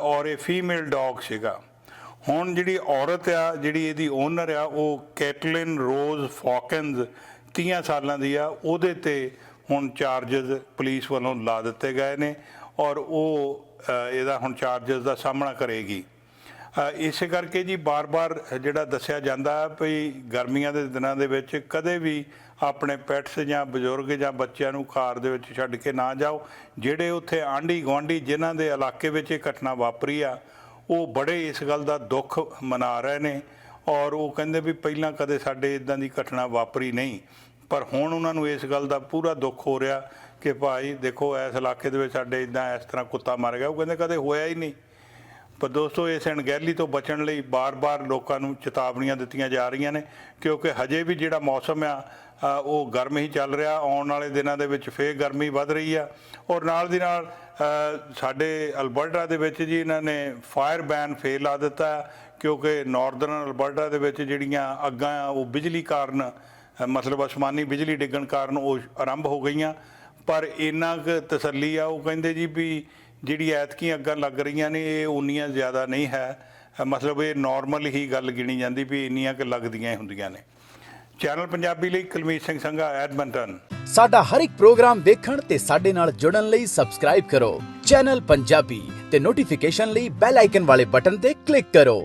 ਔਰ ਇਹ ਫੀਮੇਲ ਡੌਗ ਸੀਗਾ। ਹੁਣ ਜਿਹੜੀ ਔਰਤ ਆ, ਜਿਹੜੀ ਇਹਦੀ ਓਨਰ ਆ, ਉਹ ਕੈਟਲਿਨ ਰੋਜ਼ ਫੌਕਨਸ 30 ਸਾਲਾਂ ਦੀ ਆ, ਉਹਦੇ ਤੇ ਹੁਣ ਚਾਰजेस ਪੁਲਿਸ ਵੱਲੋਂ ਲਾ ਦਿੱਤੇ ਗਏ ਨੇ ਔਰ ਉਹ ਇਹਦਾ ਹੁਣ ਚਾਰजेस ਦਾ ਸਾਹਮਣਾ ਕਰੇਗੀ। ਇਸੇ ਕਰਕੇ ਜੀ ਬਾਰ-ਬਾਰ ਜਿਹੜਾ ਦੱਸਿਆ ਜਾਂਦਾ ਵੀ ਗਰਮੀਆਂ ਦੇ ਦਿਨਾਂ ਦੇ ਵਿੱਚ ਕਦੇ ਵੀ ਆਪਣੇ ਪੈਟਸ ਜਾਂ ਬਜ਼ੁਰਗ ਜਾਂ ਬੱਚਿਆਂ ਨੂੰ ਕਾਰ ਦੇ ਵਿੱਚ ਛੱਡ ਕੇ ਨਾ ਜਾਓ, ਜਿਹੜੇ ਉੱਥੇ ਆਂਢੀ ਗਵਾਂਢੀ ਜਿਨ੍ਹਾਂ ਦੇ ਇਲਾਕੇ ਵਿੱਚ ਇਹ ਘਟਨਾ ਵਾਪਰੀ ਆ ਉਹ ਬੜੇ ਇਸ ਗੱਲ ਦਾ ਦੁੱਖ ਮਨਾ ਰਹੇ ਨੇ ਔਰ ਉਹ ਕਹਿੰਦੇ ਵੀ ਪਹਿਲਾਂ ਕਦੇ ਸਾਡੇ ਇਦਾਂ ਦੀ ਘਟਨਾ ਵਾਪਰੀ ਨਹੀਂ। ਪਰ ਹੁਣ ਉਹਨਾਂ ਨੂੰ ਇਸ ਗੱਲ ਦਾ ਪੂਰਾ ਦੁੱਖ ਹੋ ਰਿਹਾ ਕਿ ਭਾਈ ਦੇਖੋ, ਇਸ ਇਲਾਕੇ ਦੇ ਵਿੱਚ ਸਾਡੇ ਇਦਾਂ ਇਸ ਤਰ੍ਹਾਂ ਕੁੱਤਾ ਮਰ ਗਿਆ। ਉਹ ਕਹਿੰਦੇ ਕਦੇ ਹੋਇਆ ਹੀ ਨਹੀਂ। ਪਰ ਦੋਸਤੋ ਇਸ ਅਣਗਹਿਲੀ ਤੋਂ ਬਚਣ ਲਈ ਬਾਰ-ਬਾਰ ਲੋਕਾਂ ਨੂੰ ਚੇਤਾਵਨੀਆਂ ਦਿੱਤੀਆਂ ਜਾ ਰਹੀਆਂ ਨੇ, ਕਿਉਂਕਿ ਹਜੇ ਵੀ ਜਿਹੜਾ ਮੌਸਮ ਆ ਉਹ ਗਰਮ ਹੀ ਚੱਲ ਰਿਹਾ। ਆਉਣ ਵਾਲੇ ਦਿਨਾਂ ਦੇ ਵਿੱਚ ਫੇਰ ਗਰਮੀ ਵੱਧ ਰਹੀ ਆ। ਔਰ ਨਾਲ ਦੀ ਨਾਲ ਸਾਡੇ ਅਲਬਰਟਾ ਦੇ ਵਿੱਚ ਜੀ ਇਹਨਾਂ ਨੇ ਫਾਇਰ ਬੈਨ ਫੇਰ ਲਾ ਦਿੱਤਾ, ਕਿਉਂਕਿ ਨਾਰਦਰਨ ਅਲਬਰਟਾ ਦੇ ਵਿੱਚ ਜਿਹੜੀਆਂ ਅੱਗਾਂ ਆ, ਉਹ ਬਿਜਲੀ ਕਾਰਨ ਮਤਲਬ ਅਸਮਾਨੀ ਬਿਜਲੀ ਡਿੱਗਣ ਕਾਰਨ ਉਹ ਆਰੰਭ ਹੋ ਗਈਆਂ। ਪਰ ਇੰਨਾ ਕੁ ਤਸੱਲੀ ਆ, ਉਹ ਕਹਿੰਦੇ ਜੀ ਵੀ ਜਿਹੜੀ ਐਤਕੀ ਅੱਗਾਂ ਲੱਗ ਰਹੀਆਂ ਨੇ, ਇਹ ਉਨੀਆਂ ਜ਼ਿਆਦਾ ਨਹੀਂ ਹੈ। ਮਤਲਬ ਇਹ ਨਾਰਮਲ ਹੀ ਗੱਲ ਗਿਣੀ ਜਾਂਦੀ ਵੀ ਇੰਨੀਆਂ ਕੁ ਲੱਗਦੀਆਂ ਹੀ ਹੁੰਦੀਆਂ ਨੇ। ਚੈਨਲ ਪੰਜਾਬੀ ਲਈ ਕੁਲਮੀਤ ਸਿੰਘ ਸੰਘਾ ਐਡਮੰਟਨ ਸਾਡਾ ਹਰ ਇੱਕ ਪ੍ਰੋਗਰਾਮ ਦੇਖਣ ਤੇ ਸਾਡੇ ਨਾਲ ਜੁੜਨ ਲਈ ਸਬਸਕ੍ਰਾਈਬ ਕਰੋ। ਚੈਨਲ ਪੰਜਾਬੀ ਤੇ ਨੋਟੀਫਿਕੇਸ਼ਨ ਲਈ ਬੈਲ ਆਈਕਨ ਵਾਲੇ ਬਟਨ ਤੇ ਕਲਿੱਕ ਕਰੋ।